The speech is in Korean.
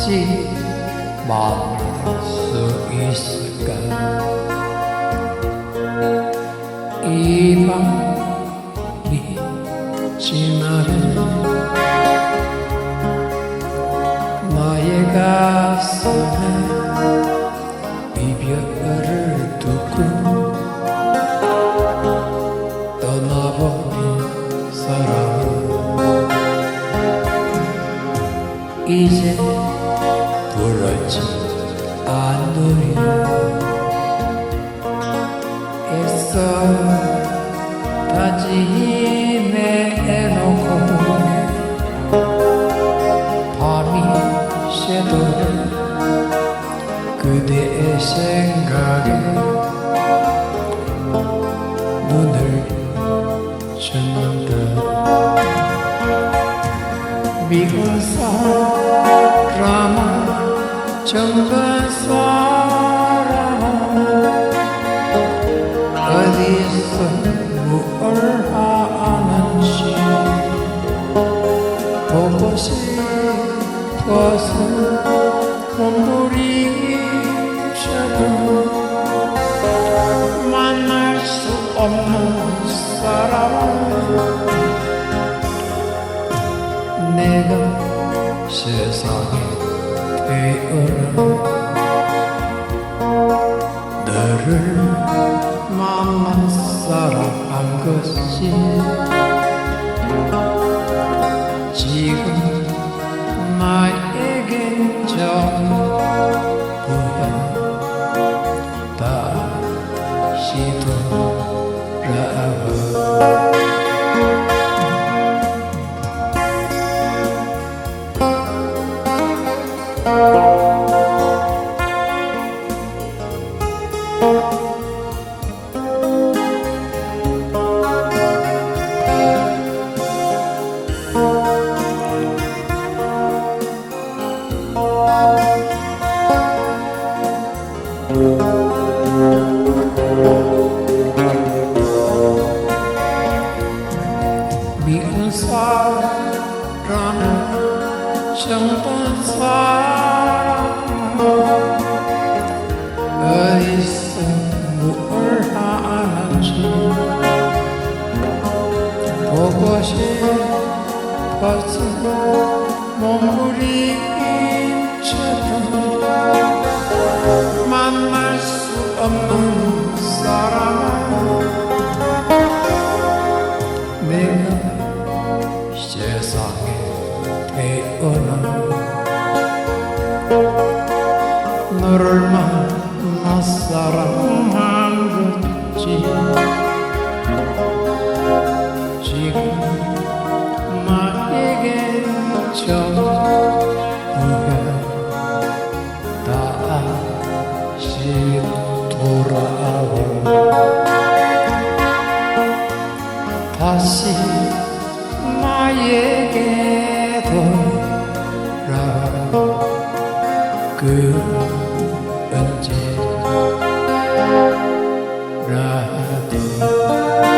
다시 만날 수 있을까? 이 밤이 지나면 나의 가슴에 이별을 두고 떠나버린 사람 이제 부럽지? 않으려 애써 다짐해놓고 밤이 새도록 그대의 생각에 눈을 쳤는다 미운 사람아 정든 사람아 어디서 무얼 하는지 보고 싶어서 몸부림쳐도 만날 수 없는 사람 내가 세상에 태어나 너를 만난 사랑한 것이 사람은 정든 사람 어디서 무얼 하는지 보고 싶어서 몸부림쳐도 만 태어나 너를 만나 사랑한 거지 지금 나에게 전 good and dead. Right.